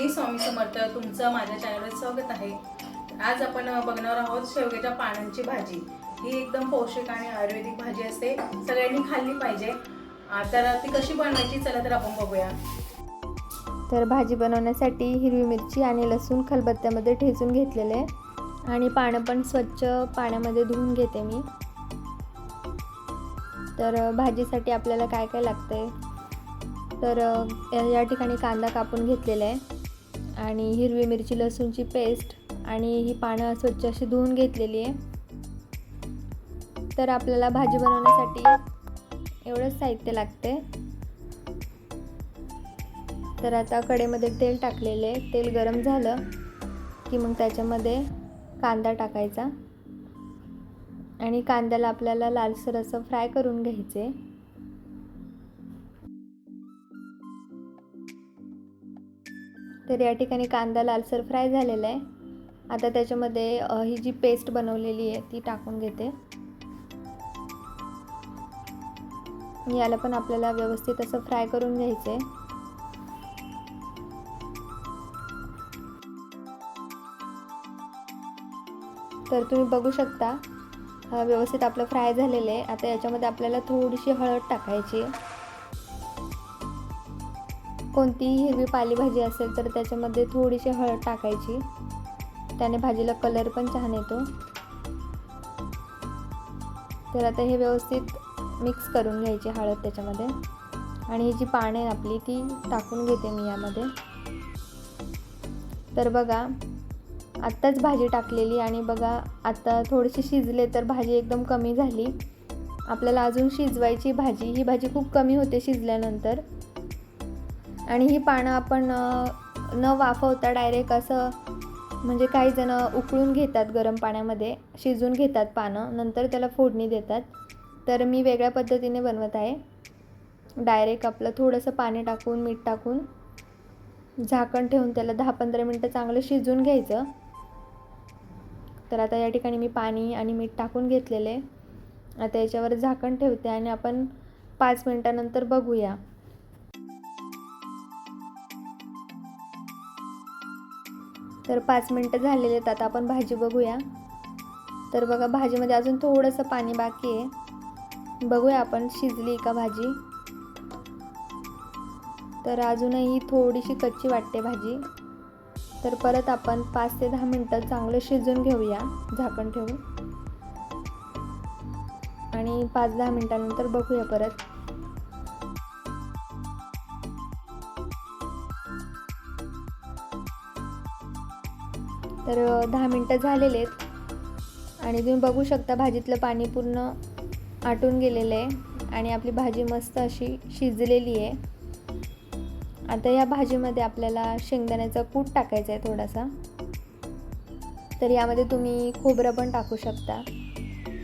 श्री स्वामी समर्थ तुमचं माझ्या चॅनलवर स्वागत आहे. आज आपण बघणार आहोत शेवग्याच्या पानांची भाजी. ही एकदम पौष्टिक आणि आयुर्वेदिक भाजी असते. सगळ्यांनी खाल्ली पाहिजे. तर ती कशी बनवायची चला तर आपण बघूया. तर भाजी बनवण्यासाठी हिरवी मिरची आणि लसूण खलबत्त्यामध्ये ठेचून घेतलेले. आणि पानं पण स्वच्छ पाण्यामध्ये धुवून घेते मी. तर भाजीसाठी आपल्याला काय काय लागते तर या ठिकाणी कांदा कापून घेतलेला आहे. आणि हिरवी मिरची लसूणची पेस्ट आणि ही पानं स्वच्छ अशी धुवून घेतलेली आहे. तर आपल्याला भाजी बनवण्यासाठी एवढंच साहित्य लागते तर आता कडेमध्ये तेल टाकलेले तेल गरम झालं की मग त्याच्यामध्ये कांदा टाकायचा. आणि कांद्याला आपल्याला लालसर असं फ्राय करून घ्यायचे तर या ठिकाणी कांदा लालसर फ्राय झालेला आहे. आता त्याच्यामध्ये ही जी पेस्ट बनवलेली आहे ती टाकून घेते. याला पण आपल्याला व्यवस्थित असं फ्राय करून घ्यायचं आहे तर तुम्ही बघू शकता व्यवस्थित आपलं फ्राय झालेलं आहे. आता याच्यामध्ये आपल्याला थोडीशी हळद टाकायची आहे. कोणतीही हिरवी पालेभाजी असेल तर त्याच्यामध्ये थोडीशी हळद टाकायची. त्याने भाजीला कलर पण छान येतो. तर आता हे व्यवस्थित मिक्स करून घ्यायची हळद त्याच्यामध्ये. आणि ही जी पाने आहे आपली ती टाकून घेते मी यामध्ये. तर बघा आत्ताच भाजी टाकलेली आणि बघा आता थोडीशी शिजले तर भाजी एकदम कमी झाली. आपल्याला अजून शिजवायची भाजी ही भाजी खूप कमी होते शिजल्यानंतर. आणि ही पानं आपण न वाफवता डायरेक्ट असं म्हणजे काही जण उकळून घेतात गरम पाण्यामध्ये शिजून घेतात पानं नंतर त्याला फोडणी देतात. तर मी वेगळ्या पद्धतीने बनवत आहे. डायरेक्ट आपलं थोडंसं पाणी टाकून मीठ टाकून झाकण ठेवून त्याला दहा पंधरा मिनटं चांगलं शिजून घ्यायचं. तर आता या ठिकाणी मी पाणी आणि मीठ टाकून घेतलेले आता याच्यावर झाकण ठेवते आणि आपण पाच मिनटानंतर बघूया. तर पाच मिनटं झालेले आहेत. आता आपण भाजी बघूया. तर बघा भाजीमध्ये अजून थोडंसं पाणी बाकी आहे. बघूया आपण शिजली का भाजी. तर अजूनही थोडीशी कच्ची वाटते भाजी. तर परत आपण पाच ते दहा मिनटं चांगलं शिजून घेऊया. झाकण ठेवून. आणि पाच दहा मिनटानंतर बघूया परत. तर दहा मिनटं झालेले आहेत आणि तुम्ही बघू शकता भाजीतलं पाणी पूर्ण आटून गेलेलं आहे. आणि आपली भाजी मस्त अशी शिजलेली आहे. आता या भाजीमध्ये आपल्याला शेंगदाण्याचा कूट टाकायचा आहे थोडासा. तर यामध्ये तुम्ही खोबरं पण टाकू शकता.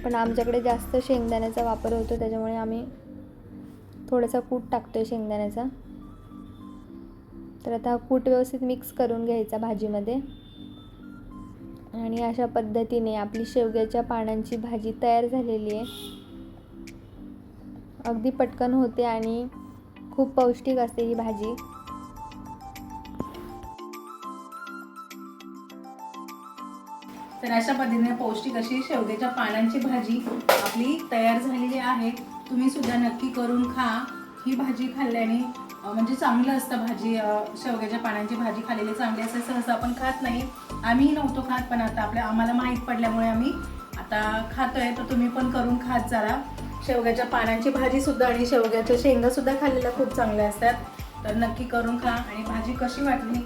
पण आमच्याकडे जास्त शेंगदाण्याचा वापर होतो त्याच्यामुळे आम्ही थोडासा कूट टाकतो आहे शेंगदाण्याचा. तर आता हा कूट व्यवस्थित मिक्स करून घ्यायचा भाजीमध्ये. आणि अशा पद्धतीने आपली शेवग्याच्या पानांची भाजी तयार झालेली आहे. अगदी पटकन होते आणि खूप पौष्टिक असते ही भाजी. तर अशा पद्धतीने पौष्टिक अशी शेवग्याच्या पानांची भाजी आपली तयार झालेली आहे. तुम्ही सुद्धा नक्की करून खा. ही भाजी खाल्ल्याने म्हणजे चांगलं असतं भाजी शेवग्याच्या पानांची भाजी खाल्लेली चांगली असते. सहसा आपण खात नाही. आम्हीही नव्हतो खात पण आता आपल्या आम्हाला माहीत पडल्यामुळे आम्ही आता खातोय. तर तुम्ही पण करून खात जरा. शेवग्याच्या पानांची भाजी सुद्धा आणि शेवग्याच्या शेंगा सुद्धा खाल्लेल्या खूप चांगल्या असतात. तर नक्की करून खा आणि भाजी कशी वाटली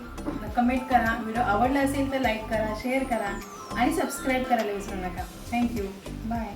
कमेंट करा. व्हिडिओ आवडला असेल तर लाईक करा शेअर करा आणि सबस्क्राईब करायला विसरू नका. Thank you. बाय.